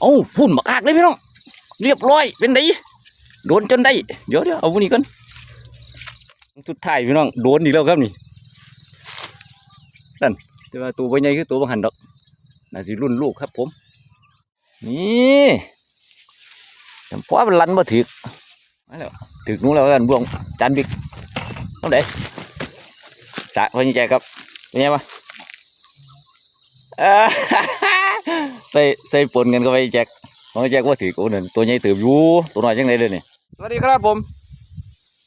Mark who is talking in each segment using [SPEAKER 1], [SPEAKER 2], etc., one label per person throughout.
[SPEAKER 1] เอ้าพุ่นบักอากเลยพี่น้องเรียบร้อยเป็นไดโดนจนได้ เดี๋ยวเดี๋ยวเอาวันนี้ก่อนสุดท้ายพี่น้องโดนอีกแล้วครับนี่นั่นแต่ว่าตัวใบใหญ่คือตัวบังหันดอกน่าสิรุ่นลูกครับผม นี่จำเพราะมันลันมาถึกมาแล้วถึกนู้นแล้วกันบวงจานบิ๊กต้องเด้สะพอใจครับเป็นไงวะอ่า ใส่ใส่ปนกันก็ไปแจ็คของไอ้แจ็คว่าถือกูนั่นตัวใหญ่ถืออยู่ตัวน้อยจังไดเลยนี่สวัสดีครับผม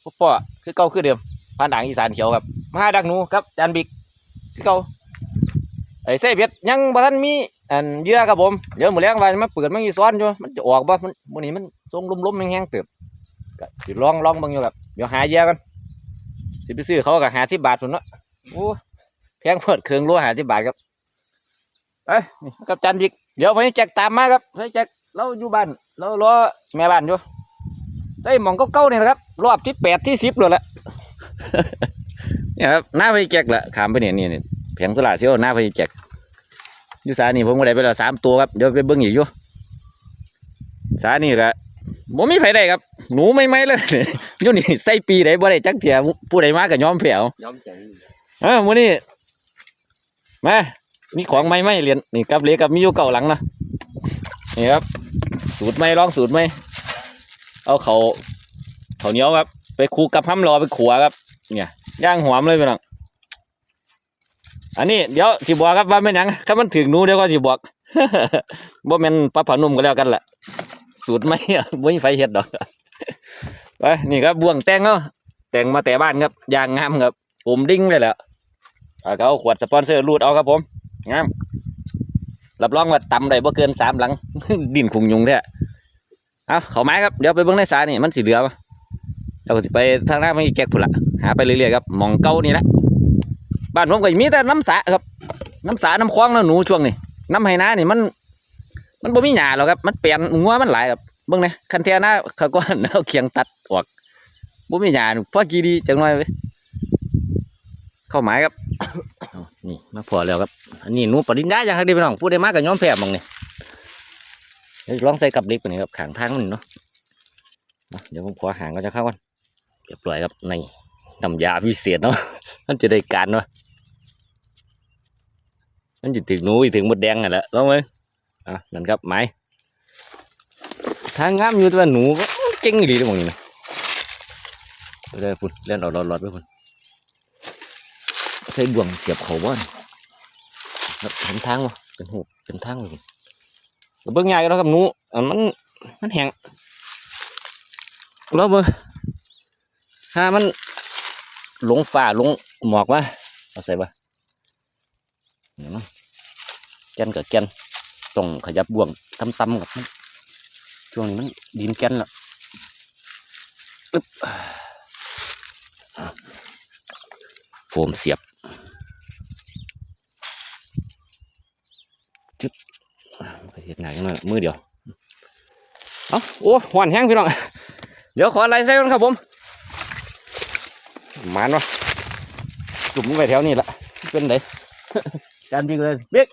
[SPEAKER 1] พ่อพ่อคือเก่าคือเดิมผ่านด่างอีสานเขียวครับมาดักหนูครับจานบิ๊กคือเก่าไอ้เส้เบ็ดยังบ่ทันมีอันเยื่อครับผมเดี๋ยวมื้อแรงว่ามาเปิดมันมีซ้อนอยู่มันจะออกบ่มันมื้อนี้มันทรงลมๆแห้งๆเติบก็สิลองลองบิ่งอยู่ครับเดี๋ยวหาเยื่อกันสิไปซื้อเขาก็หา10บาทพุ่นเนาะโอ้แพงเพิดเครื่องรัวหา10บาทครับ เอ้ยนี่กับจันบิ๊กเดี๋ยวพี่แจ็คตามมาครับพี่แจ็คเราอยู่บ้านเรารอแม่บ้านอยู่ใส่หมองเก้าๆนี่นะครับ รอบที่แปดที่สิบเลยแหละเนี่ยครับหน้าพี่แจ็คแหละขามไปเนี่ยนี่นี่แผงสลาเชียวหน้าพี่แจ็คอยู่สานี่ผมก็ได้ไปแล้วสามตัวครับเดี๋ยวไปเบิ้งอีกอยู่สานี่ก็บ่มีไผได้ครับ หนูไม่ไม่เลยอยู่นี่ใส่ปีไหนบ่ได้จักเถียผู้ใดมาก็ยอมแผ่ว
[SPEAKER 2] ย้อมใจ
[SPEAKER 1] เออมื้อนี้มา มีของใหม่ไหมเรียนนี่กับเหล็กกับมีอยู่เก่าหลังนะนี่ครับ สูตรใหม่ลองสูตรใหม่เอาเขาเขาเนี้ยครับ ไปคลุกกับห้ำรอไปขัวครับ เนี่ยย่างหอมเลยพี่น้องอันนี้เดี๋ยวสิบอกครับว่าเป็นหยังถ้ามันถึงนูเดี๋ยวก็สิบอกบ่แม่นปลาผานุ่มก็แล้วกันแหละสูตรใหม่บ่มีไฟเฮ็ดดอกไปนี่ครับบ่วงแต่งเนาะแต่งมาแต่บ้านครับย่างงามครับผมดิ้งเลยแหละเอาก็เอาขวดสปอนเซอร์รูดเอาครับผม งามรับรองว่าตำได้บ่เกินสามหลัง ดินคุงยุงแท้เอาเขาไม้ครับเดี๋ยวไปเบิ่งในสานี่มันสิเหลือปะเราก็สิไปทางหน้าไม่แก๊กพุ่นละหาไปเรื่อยๆครับหมองเก่านี่แหละบ้านผมก็มีแต่น้ำสาครับ น้ำสาน้ำคลองแล้วหนูช่วงนี้น้ำไหน้านี่มัน มันบ่มีหญ้าหรอกครับ มันเปลี่ยนงัวมันหลายครับเบิ่งนะคันเทียหน้าเขาก็เอาเคียงตัดออกบ่มีหญ้าพอกี่ดีจังหน่อยเว้ยเข้าหมายครับ นี่มาพอแล้วครับ อันนี้หนูปริญญาอย่างครับพี่น้องพูดได้มากกับย้อมแพรมองนี่ยลองใส่กับเล็กกว่านี้ครับขางทางมันเนาะเดี๋ยวผมขอหางก็จะเข้ากันเรียบร้อยครับในน้ำยาพิเศษเนาะมันจะได้การเนาะมันจะถึงหนูถึงมดแดงอะแหละลองเลยอะนั่นครับไม้ทางงามอยู่แตัวาหนูก็เก่งดีตรงนี้นะไปเลยพุ่นเล่นเอาหลอดๆไปพุ่น ใส่บ่วงเสียบเขาบ่อนเห็นทางวะเป็นหูเป็นทางเลยเบิ่งใหญ่กันแล้วครับหนูอันมันมันแห้งแล้วเบิ่งถ้ามันหลงฝ่าหลงหมอกวะเอาใส่บ่เห็นมั้ยแกนกับแกนต้องขยับบ่วงตำๆกับมันช่วงนี้มันดินแกนและอึ๊บโฟมเสียบ ไปเห็ดหนังมามือเดียวเอ้าโอ้หวานแห้งพี่น้องเดี๋ยวขอไล่ใส่ก่อนครับผมมันวะจุ่มไปแถวนี้ละเป็นไงจานบิ๊กเลยบิ๊ก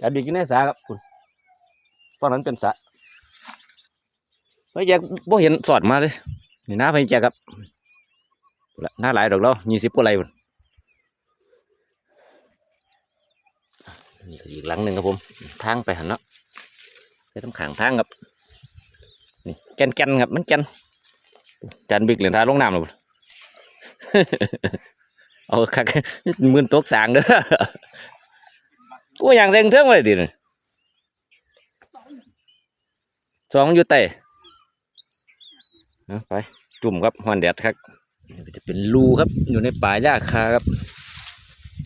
[SPEAKER 1] จานบิ๊กกินในสาครับคุณตอนนั้นเป็นสระไอ้แจกบ่เห็นสอดมาเลยนี่น้าไปแจกครับหน้าหลายดอกแล้วยี่สิบกว่าไรบุน นี่ก็อีกหลังหนึ่งครับผม ทางไปหันเนาะไปทำขางทางครับ นี่แกนแกนครับ มันแกนจันบิ๊กเหรียญทาลงน้ำเลยเอาคักมือนตกสางเด้อกูอย่างเซ็งเทื่องไว้ดิเนี่ยสองอยู่ใต้เอาไปจุ่มครับหอนแดดครับจะเป็นรูครับอยู่ในป่าหญ้าคาครับ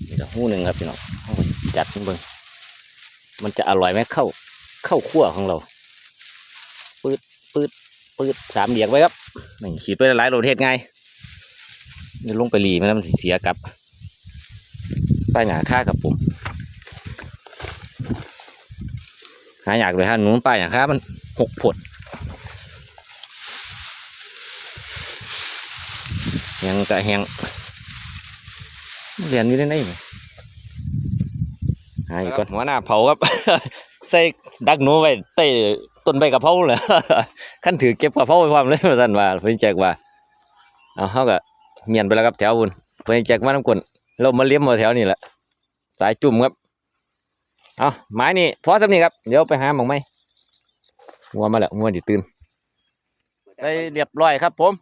[SPEAKER 1] นี่ก็หูหนึ่งครับพี่น้องจัดมันเบิ่ง มันจะอร่อยไหมเข้าเข้าขั้วของเราปืดปืดปืดสามเหลี่ยมไว้ครับนี่ขีดไปหลายโลเทศไงนี่ลงไปหลีมันแล้วมันเสียกับป้ายหยาค่ากับผมหาอยากเลยฮะหนูป้ายหยาค่ามันหกผดยังกะแหงเรียนอยู่ได้ไหม นหาอยู่ก่อนหัวหน้าเผาครับ ใส่ดักหนูไว้ใต้ต้นใบกะเพราเลยขั้นถือเก็บกะเพราไว้พร้อมเลยว่าซั่นว่าเพิ่นแจกว่าเอาเฮาก็เมียนไปแล้วครับแถวบุญเพิ่นแจกมาน้ำกลนเรามาเลี้ยมมาแถวนี้แหละสายจุ่มครับเอาไม้นี่พอสำนี้ครับเดี๋ยวไปหาหมองไม้งัวมาแล้วงัวสิตื่นได้เรียบร้อยครับ ผม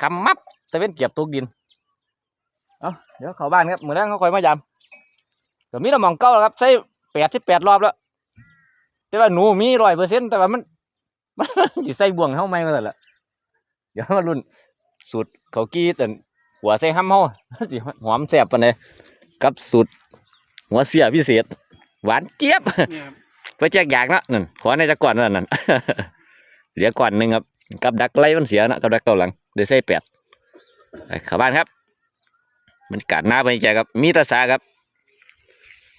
[SPEAKER 1] คำมับตะเว้นเก็บตกดินเอาเดี๋ยวเข้าบ้านครับมื้อแรกเขาคอยมายาม ก็มีแต่หมองเก่าแล้วครับใส่แปดที่แปดรอบแล้ว แต่ว่าหนูมีร้อยเปอร์เซ็นต์แต่ว่ามันมันสิใส่บ่วงเฮาไม่มาแต่นละเดี๋ยวมารุ่นสูตรเขาวกี้แต่หัวใส่ห้ำเฮาสิหอมแซ่บปานใดกับสูตรหัวเสียพิเศษ หวานเจี๊ยบ
[SPEAKER 2] เนี่ยครับ
[SPEAKER 1] ไปแจกอยากนะนั่นขอในจักก่อนนั่นนั่นเหลือก่อนหนึ่งครับกับดักไล่มันเสียนะกับดักเก่าหลังเดี๋ยวใส่แปดไปเข้าบ้านครับมันกัดหน้าไปใจครับมีแตาสาครับ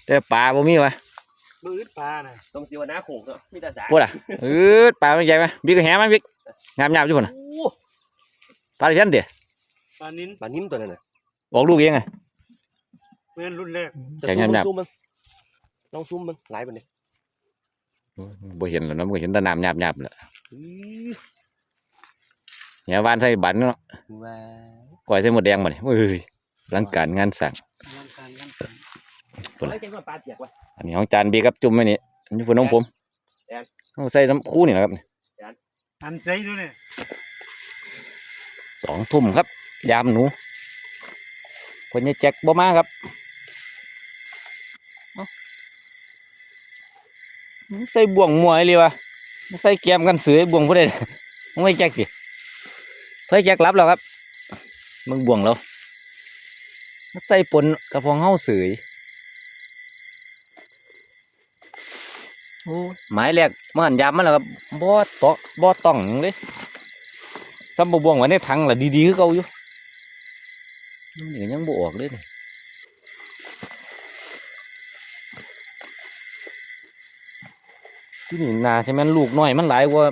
[SPEAKER 1] แต่ปลาบ่มีวะ
[SPEAKER 2] มือปลาน่ะ
[SPEAKER 3] ทรงสิวนาโขงเนาะมีแต่สา
[SPEAKER 1] พูดอะเออปลาไม่ใหญ่ไหมบิ๊กก็แหไหมบิ๊กงามงามๆอยู่พุ่นน่ะ
[SPEAKER 3] โอ้
[SPEAKER 1] ปลาที่ฉันเดี๋ยว
[SPEAKER 2] ปลานิ้น
[SPEAKER 3] ปลานิ่มตัวนั้นน่ะ
[SPEAKER 1] บอกลูกเองไง
[SPEAKER 2] เมื่อนรุ่นแรก
[SPEAKER 3] จะ
[SPEAKER 1] แกง
[SPEAKER 3] ซูม
[SPEAKER 1] ยำๆ
[SPEAKER 3] ซูมมันลองซูมมันหลายปานนี้
[SPEAKER 1] บ่เห็นแล้วนะบ่เห็นแตะน้ำหยาบหยาบๆเลย
[SPEAKER 3] อื้อ
[SPEAKER 1] เนี่ยบ้านใส่บันเนาะ
[SPEAKER 3] ว้าว
[SPEAKER 1] ก่อยใส่หมดแดงมาเนี่ยเฮ้ยหลังการงานสั่ง
[SPEAKER 2] งานการงาน
[SPEAKER 1] พุ่น
[SPEAKER 3] ไอ้
[SPEAKER 1] น่ะ
[SPEAKER 3] เก่งกว่าปลาเปียกว่ะ
[SPEAKER 1] อันนี้ของจานบีครับจุ่มไว้นี่อันนี้พุ่นน้องผม
[SPEAKER 3] แดน
[SPEAKER 1] เอาใส่น้ำคู่นี่แหละครับ
[SPEAKER 2] อันใจด้วยเนี่ย
[SPEAKER 1] สองทุ่มครับ ยามหนู คนนี้แจ็คบ่มาครับเอ้าใส่บ่วงมวยเลยวะใส่แกมกันเสือบ่วงผู้ใดไม่แจ็คดิเพื่อแจ็ครับแล้วครับ มึงบ่วงแล้วใส่ปนกระพองเฮาเสือโอ้ย หมายแรกมาหันยามมันแล้วครับบ่ตอบ่ต้องหยังเลยซ้ำบบวงไว้ในถังละดีๆคือเก่าอยู่นี่ยังบ่ออกเลยที่นี่นาใช่ไหมลูกน้อยมันหลายว่า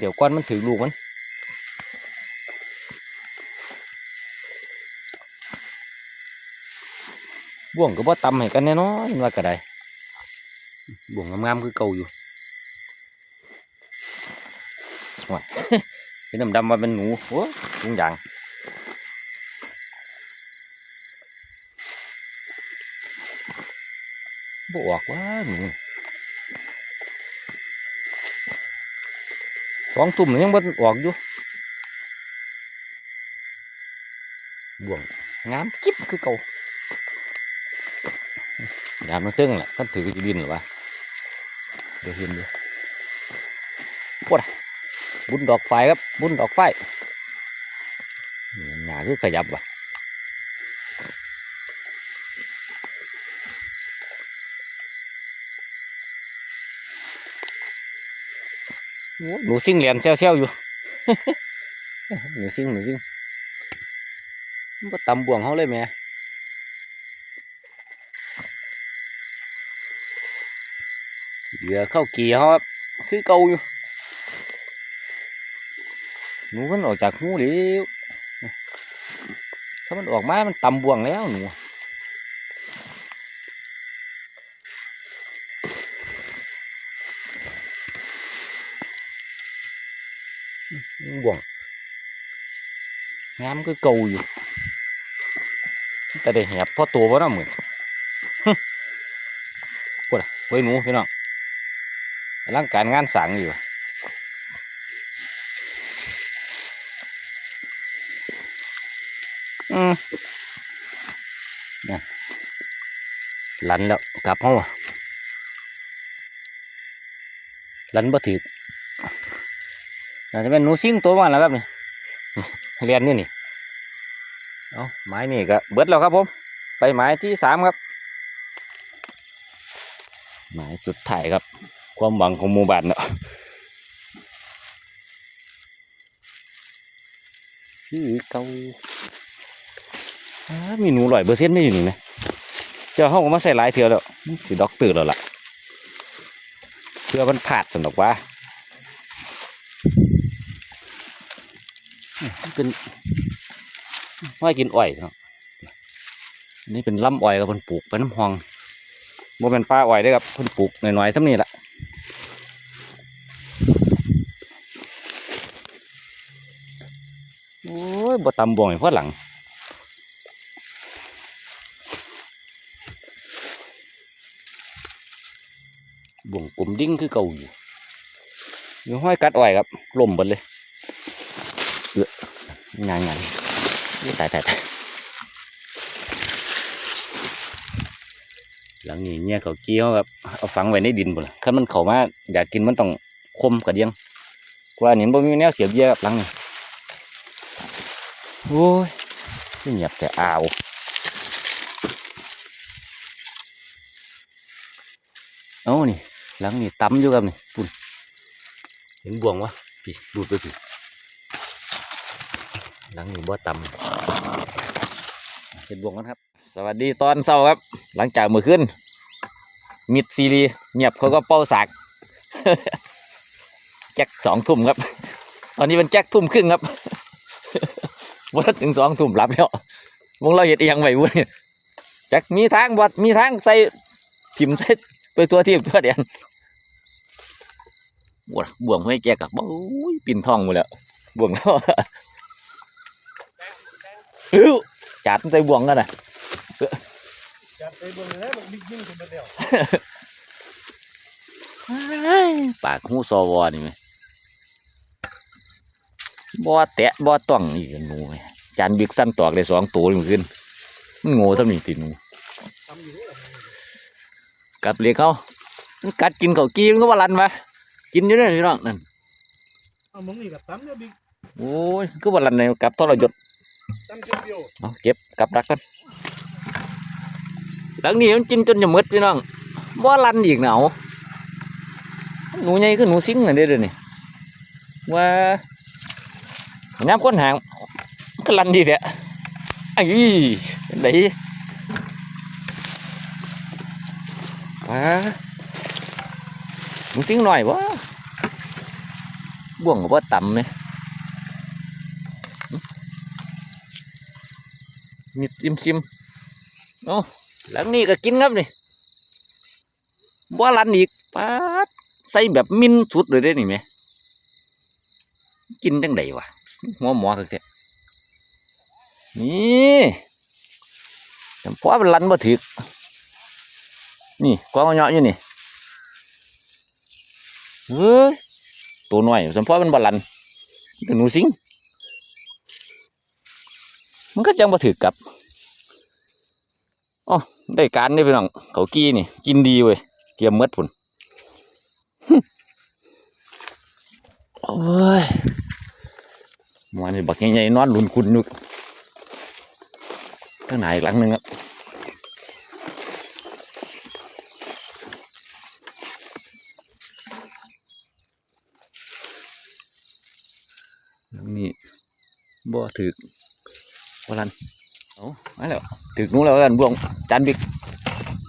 [SPEAKER 1] เดี๋ยวก่อนมันถือลูกมันบ่วงก็บ่ตำให้กันแน่นอนว่าก็ได้ บ่วงงามๆคือเก่าอยู่เป็นดำดำๆมาเป็นหนูโอ้ทุงยางบออกว่ เดี๋ยวเห็นดูปวดบุญดอกไฟครับ บุญดอกไฟหนาคือขยับว่ะหนูซิ่งเหรียญเซลๆอยู่ หนูซิ่งหนูซิ่งมันตำบ่วงเขาเลยแหม่ เหลือเข้ากี่เขาครับคือเก่าอยู่หนูมันออกจากหูเร็วถ้ามันออกมา มันตำบ่วงแล้วหนูบ่วงงามก็เก่าอยู่ แต่ได้แหบพอตัววะน้ะมึงปวดเว้ยหนูพี่น้อง ร่างการงานสั่งอยู่อืมนั่นลันแล้วกลับห้องลันบ่ถือน่าจะเป็นหนูซิ่งตัวมันแล้วครับนี่เรียนนี่นี่เอาไม้นี่ก็เบิดแล้วครับผม ไปไม้ที่สามครับไม้สุดท้ายครับ ความหวังของหมู่บ้านเนาะคือเก่ามีหนูร้อยเปอร์เซ็นต์ไม่อยู่นี่ไหมเจ้าห้องมาใส่หลายเถื่อแล้วสิด็อกตอร์แล้วล่ะเพื่อมันผาดสนอกว่าอื้อมันเป็นไม่กินอ้อยเนาะอันนี่เป็นลำอ้อยกับมันปลูกเป็นน้ำหองบ่เป็นปลาอ้อยเด้อครับเพิ่นปลูกหน่อยๆซ้ำนี่ละโอ้ ยบ่ตำบ่อยเพราะหลังบ่วงกลมดิ้งคือเก่าอยู่ยห้อยกัดอ้อยครับล่มเบิดเลยเอองานงานนี่ตายตายตายหลังนี้เนี่ยเขาเกี้ยวครับเอาฝังไว้ในดินบ่ล่ะถ้ามันเข้ามาอยากกินมันต้องคมกระเดียงกว่านี้บ่มีแนวเสียบเบี้ยครับหลังนี้ โอ้ยเงียบแต่อาวเอานี่หลังนี่ตำอยู่กับนี่ปุ่นเห็นบ่วงวะพี่ดูดไปสิหลังนี่บ่ตำเห็นบ่วงกันครับ สวัสดีตอนเช้าครับ หลังจากมื้อคืนมิดซีรีเงียบเขาก็เป้าสากแจ็คสองทุ่มครับ ตอนนี้เป็นแจ็คทุ่มครึ่งครับ วันถึงสองทุ่มหลับแล้ววงเราเห็ดอิหยังไว้วุ้นแจ็คมีทางบดมีทางใส่ถิ่มใส่ไปตัวที่ตัวเดียนบ่วงบ่วงไม่แกกับโอ้ยปิ่นทองหมดแล้วบ่วงแล้วเอ้วจัดใส่บ่วงกันนะ
[SPEAKER 2] จับไปเบิ่งเลยมันบิ๊กยิ่งขึ้นมาแล้ว
[SPEAKER 1] ปากหูซอวอนี่ไหม บ่แตะบ่ต้องอีกหนูไหมจานบิ๊กสั้นตอกได้สองตัวเลยขึ้นมันโง่ทำนี่ติหนู
[SPEAKER 2] ทำอยู่ล่ะ
[SPEAKER 1] กับเลี้ยเขามันกัดกินเขาวกีมันก็ว่าลันมากินอยู่เนี่ยพี่น้องนั่น
[SPEAKER 2] เอามึงนี่กับตำเนี่ยบิ๊ก
[SPEAKER 1] โอ้ยก็ว่าลันในกับทรยศ
[SPEAKER 2] ตำเดียวเดียว
[SPEAKER 1] เอาเก็บกลับรักกันหลังนี้มันกินจนจะหมดพี่น้องว่าลันอีกหนาวหนูใหญ่คือหนูซิงอันเดียวเดี๋ยวนี่ว่า น้ำก้นหางมันก็ลันดีแท้ไอ้เป็นไงว้าหนูซิงหน่อยวะบ่วงกับว่าต่ำไหมมีซิมซิมโอ้หลังนี้ก็กินครับนี่บ่รันอีกป๊าดใส่แบบมินสุดเลยได้นี่ไหมกินจังไดวะ หัวหมอคือแค่นี่แต่พอมันรันบ่ถึกนี่กองเอาเหยาะอยู่นี่เฮ้ยตัวน้อยสมพอมันบ่รันแต่หนูสิงมันก็จังบ่ถือกับอ๋อได้การได้พี่น้องเขากี้นี่ กินดีเว้ยเกียมเมดพุ่นโอ้ย มันนี่บักใหญ่ๆนอนหลุนคุณอยู่ข้างในอีกหลังหนึ่งครับหลังนี้บ่ถือพลันเอามาแล้วถึกนู้นแล้วกันบ่วงจานบิ๊ก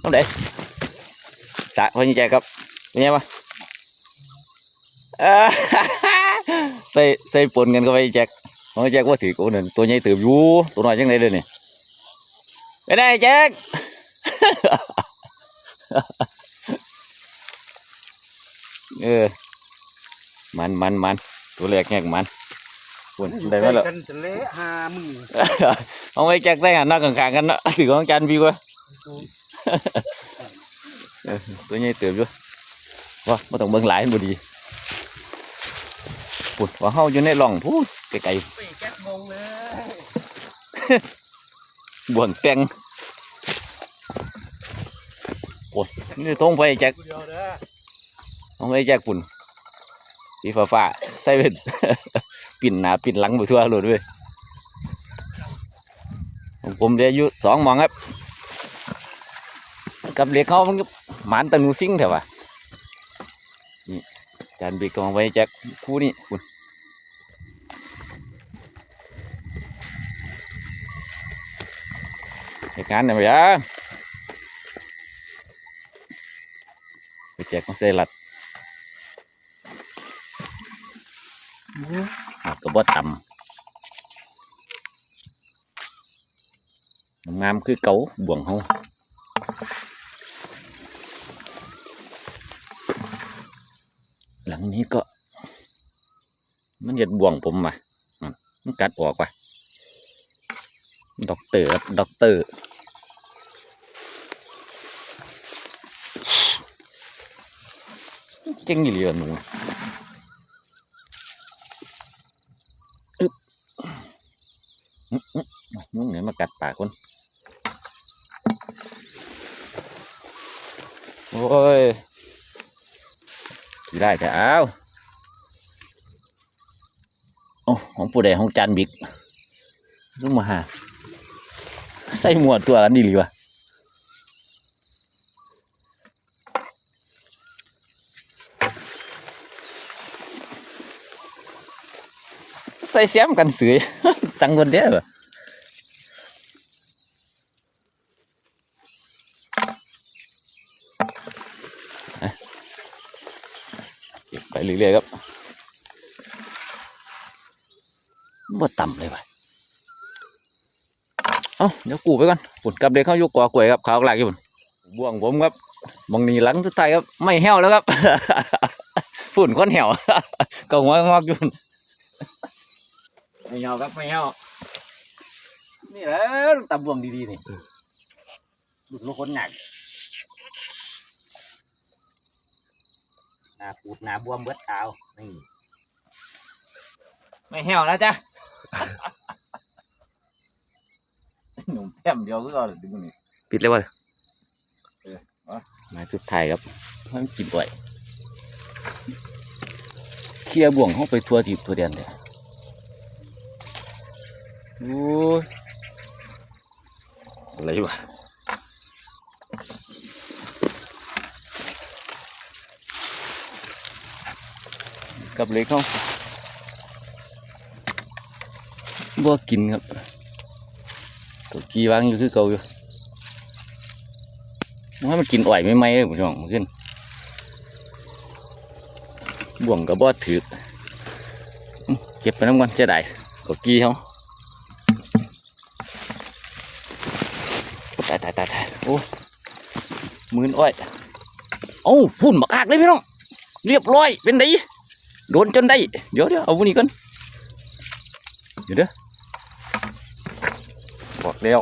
[SPEAKER 1] ต้องเด้สะพอนี่ใจครับเป็นไงวะเอ้อ ใส่ใส่ปนกันก็ไปแจ็คของไอ้แจ็คว่าถือโอ้นั่นตัวใหญ่เติบอยู่ตัวน้อยจังไดเลยนี่ไปได้แจ็คเออมันมันมันตัวแรกแงกมันปุ่นได้ไหมล่ะ
[SPEAKER 2] กันจะเละหามึง
[SPEAKER 1] เอาไว้แจกใส่หันหน้าข้างๆกันเนาะถือของจานพี่กว่าเออตัวใหญ่เติบอยู่ว่าไม่ต้องเบิ่งหลายมันบ่ดี ปุ่นว่าเฮาอยู่ในร่องพูดไกล
[SPEAKER 3] ไปแก๊กงงเลย
[SPEAKER 1] ๆบ่วงแตงโอ้ยนี่ทงไปแจก
[SPEAKER 2] กูเดียวเด้อ
[SPEAKER 1] เอาไว้แจกปุ่นสีฟ้าๆใส่เป็นปิ่นหน้าปิ่นหลังไปทั่วเลยด้วยของผมเดี๋ยวอายุสองหมองครับ กับเหล็กเขามันก็หมานตะหนูซิงแถววะนี่ จานบีกองไว้แจ็คคู่นี่คุณเหตุการณ์ไหนมายังไปแจกของเซลัดหักกระบอกต่ำงามคือเก๋าบ่วงเขา หลั งนี้ก็ มันเหยียดบ่วงผมมามันกัดออกว่ะด็อกเตอร์ด็อกเตอร์เก่งอยู่เลยหนูอึ๊บมึงเหนี่ยมากัดปากคนโอ้ย ได้แต่เอาโอ้ของผู้ใดของจานบิ๊กลุงมาหา ใส่หมวดตัวกันดีหรือวะใส่เสียมกันเสือจังคนเดียว เหรอเก็บไปเรื่อยๆครับบ่ต่ำเลยว่ะเอ้าเดี๋ยวกูไปก่อนปุ่นกับเด็กเข้าอยู่กอกล้วยครับขาวกลากอยู่ปุ่นบ่วงผมครับมองนีหลังสุดท้ายครับ ไม่แห้วแล้วครับฝุ่นก้อนแหวก็หัวงอกอยู่พุ่นไม่แห้วครับไม่แห้วนี่แหละตำบวงดีๆนี่หลุดลูกคนหนัก น้าปูดหน้าบวมเบิดเอานี่ไม่แห้วแล้วจ้ะหนุ่มแต้มเดียวก็เอาดึงนี่
[SPEAKER 3] ปิดเลยวะ
[SPEAKER 1] มาสุดท้ายครับมันกินไว้เคลียร์บ่วงเข้าไปทัวทีบทัวเดียนเลยโอ้ยอะไรวะ กับเล็กเขาบ่กินครับตัวกีวางอยู่คือเก่าอยู่ให้มันกินอ่อยไม่ไหมเลยผมชองมันขึ้น บ่วงกับบอดถือเก็บไปน้ำกันจะได้ก็กี้เขาตายตายตายตายโอ้มือนอ้อย เอ้าพุ่นบักอากเลยพี่น้อง เรียบร้อยเป็นไง โดนจนได้ เดี๋ยวเดี๋ยวเอาวุนี้กันเดี๋ยวเด้อบอกแล้ว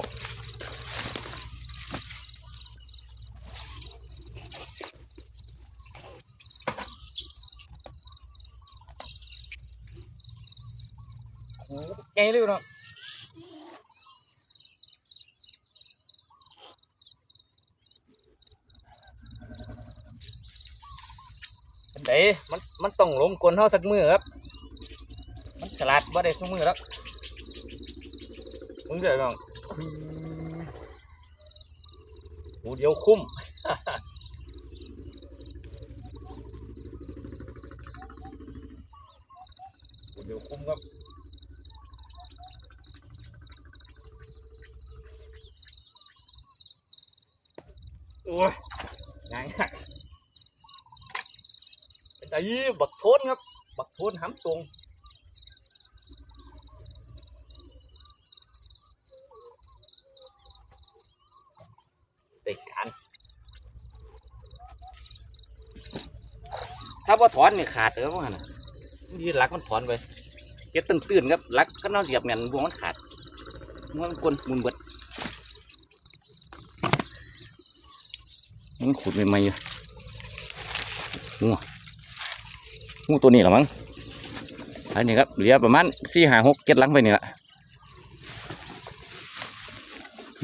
[SPEAKER 1] ไงเลยเนาะ เป็นไดมันมันต้องล้มกลนเท่าสักมือครับมันฉลาดบ่ได้สักมือแล้วมึงเดี๋ยวน้องหูเดียวคุ้มหูเดียวคุ้มครับโอ้ยง่ายหัก ไอ้บักโทนครับ บักโทนห้ำตรงเด็กการถ้าว่าถอนนี่ขาดเลยว่านะนี่ลักมันถอนไปเก็บตื่นๆครับลักก็น่าเสียบเงี้ยบวงมันขาดมันกลนมุนเบิดมันขุดใหม่ๆอยู่งู งูตัวนี้หรอมั้งอันนี้ครับเหลือประมาณสี่หาหกเจ็ดลังไปนี่แหละ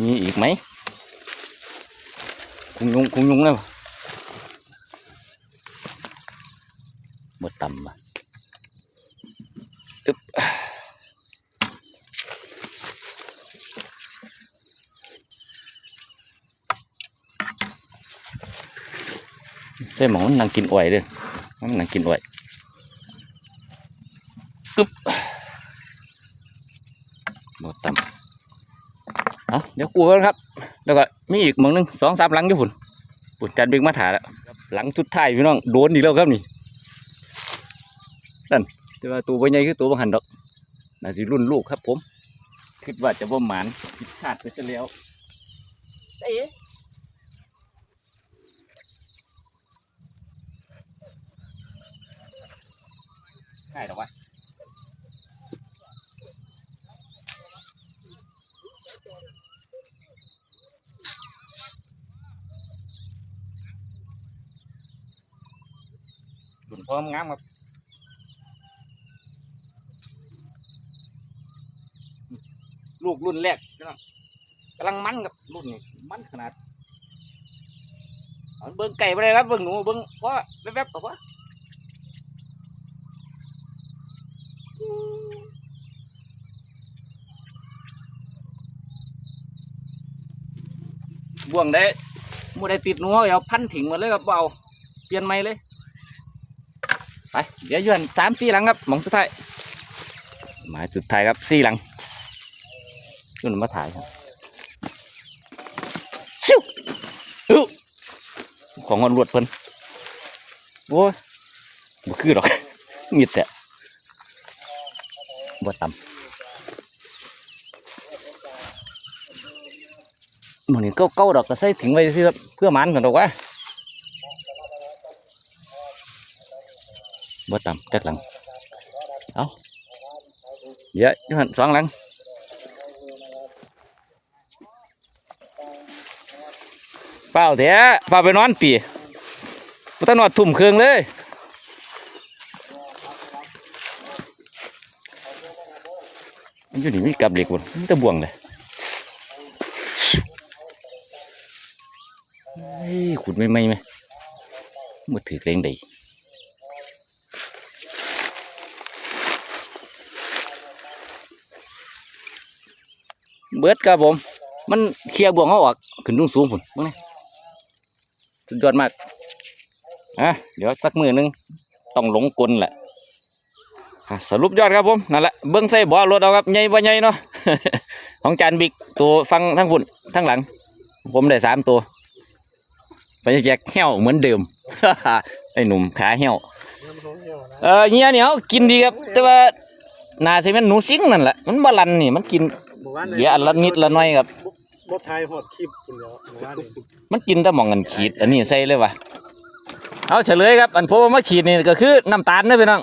[SPEAKER 1] มีอีกไหมคุงยุงคุงยุงแล้วหมดต่ำอะอึบใส่หมองนนั่งกินอ้อยเด้อมันนั่งกินอ้อยอึ๊บหมดต่ำ เอาเดี๋ยวกูกันครับ แล้วก็มีอีกหมองหนึงสองสามหลังอยู่พุ่นปุ่นจันบิกมาถ่ายแล้วหลังสุดท้ายพี่น้องโดนอีกแล้วครับนี่นั่นแต่ว่าตัวใหญ่คือตัวบังหันดอกน่าสิรุ่นลูกครับผม คิดว่าจะบ่หมานผิดคาดไปซะแล้วเอ๊ะ ง่ายหรอวะรุ่น พร้อมงามครับลูกรุ่นแรกพี่น้องกำลังมันกับรุ่นนี้มันขนาดเบิ้งไก่ไปเลยครับเบิ้งหนูเบิ้งเพราะแวบๆกับว่าบ่วงได้มูได้ติดหนูเอาพันถิงหมาเลยครับเบาเปลี่ยนใหม่เลย ไปเดี๋ยวยืนสามสี่หลังครับหมองสุดท้ายหมายสุดท้ายครับสี่หลังขึ้นมาถ่ายครับชิวอู้ของมันรวดเพิ่นโว้ยบ่คือหรอกมีแต่บ่ต่ำมันนี่เก้าๆดอกก็ใส่ถึงไว้สิครับเพื่อมันกันดอกว่า บ่ต่ำจักหลัง เอาเดี๋ยวอยู่หันสองหลังเฝ้าเถอะเฝ้าไปนอนตีพุทธนอดทุ่มเครื่องเลยมันอยู่นี่มีกับเหล็กบุญมีแตะบ่วงเลยเฮ้ยขุดไม่ไม่ไหมมือถือเร่งดี เบิดครับผม มันเคลียร์บ่วงเขาออกขึ้นสูงสูงๆพุ่นมึงนี่สุดยอดมากอะเดี๋ยวสักมือหนึงต้องหลงกลแหละสรุปยอดครับผมนั่นแหละเบิ้งใส่บ่อรถเอาครับใหญ่บ่ใหญ่เนาะของจานบิ๊กตัวฟังทั้งพุ่นทั้งหลัง ผมได้สามตัวไปแจกแห้วเหมือนเดิมไอ้หนุ่มขาแห้ว
[SPEAKER 2] เหี่ยว
[SPEAKER 1] เออเงี้ยเนียกินดีครับ แต่ว่านาสิมันหนูซิงนั่นแหละมันบาลันนี่มันกิ
[SPEAKER 2] น
[SPEAKER 1] เดี๋ยวอันละนิดละหน้อยครับ
[SPEAKER 2] รถไทยหอดคลิปคุณแล้วหมู่บ้านนี่
[SPEAKER 1] มันกินแต่หมองเงินขีด อันนี้ใส่เลยวะเอาเฉลยครับ อันผมเอามาขีดนี่ก็คือน้ำตาลนะพี่น้อง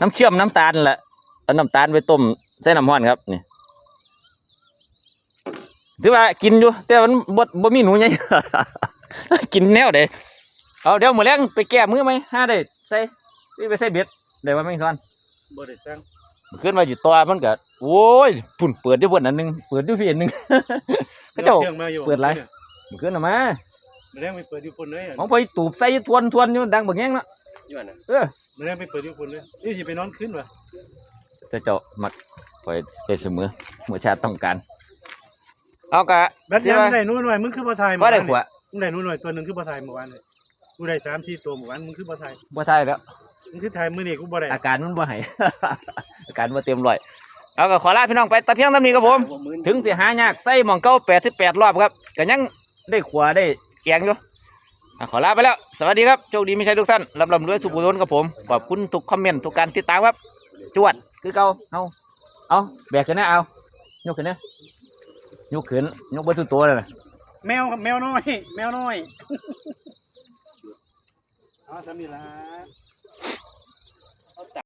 [SPEAKER 1] น้ำเชื่อมน้ำตาลแหละเอาน้ำตาลไปต้มใส่น้ำร้อนครับนี่ถือว่ากินอยู่ แต่มันบดบ่มีหนูไง กินแนวเด้เอาเดี๋ยวมื้อแรงไปแก้มือไหมห้าได้ใส่นี่ไปใส่เบ็ดได้ว่าไม่ซ้อน
[SPEAKER 2] บ่ได้สร้าง
[SPEAKER 1] ขึ้นมาอยู่ตัวมันก็โอ้ยพุ่นเปิดด้วยบนอันหนึงเปิดด้วยพี่อันหนึงพระเจ้า
[SPEAKER 2] ครื่องมาอยู่
[SPEAKER 1] เปิดไร มันขึ้นออกมา
[SPEAKER 2] มันแรงไปเปิดอยู่คนเลย
[SPEAKER 1] ของไปตูบใส่ทวนทวนอยู่ดังบักแง่งเนาะ
[SPEAKER 3] ย้อนนะ
[SPEAKER 1] เออ
[SPEAKER 2] มันแรงไปเปิดอยู่คนเลยนี่สิไปนอนขึ้นวะ
[SPEAKER 1] แต่เจ้ามักปล่อยไปเสมอเมื่อชาติต้องการเอากะ
[SPEAKER 2] แบทยังได้นู่นหน่อยมึงคือบ่ทาย
[SPEAKER 1] ว่าได้ขว
[SPEAKER 2] มึงได้นู่นหน่อยตัวหนึงคือบ่ทายเมื่อวานเลยกูได้สามสี่ตัวเมื่อวานมึงคือบ่ทาย
[SPEAKER 1] บ่ทายแล้ว
[SPEAKER 2] มึงคือทายมื้อนี้กูบ่ได้
[SPEAKER 1] อาการมันบ่ให้อาการบ่เต็มร้อยเอาก็ขอลาพี่น้องไปแตะเพียงเท่านี้ครับผม ถึงสิหายากใส่หมองเก้าแปดสิบแปดรอบครับก็ยังได้ขวาได้แกงอยู่อะขอลาไปแล้ว สวัสดีครับโชคดีไม่ใช่ทุกท่านลำลำรวยสุขบุญครับผม ขอบคุณทุกคอมเมนต์ทุกการติดตามครับ จวดคือเก่าเอาเอาแบกขึ้นนะเอายกขึ้นนะยกขึ้นยกเบนทุกตัวเลยนะ
[SPEAKER 2] แมวกับแมวน้อย แมวน้อย เอาทำนี่ล่ะ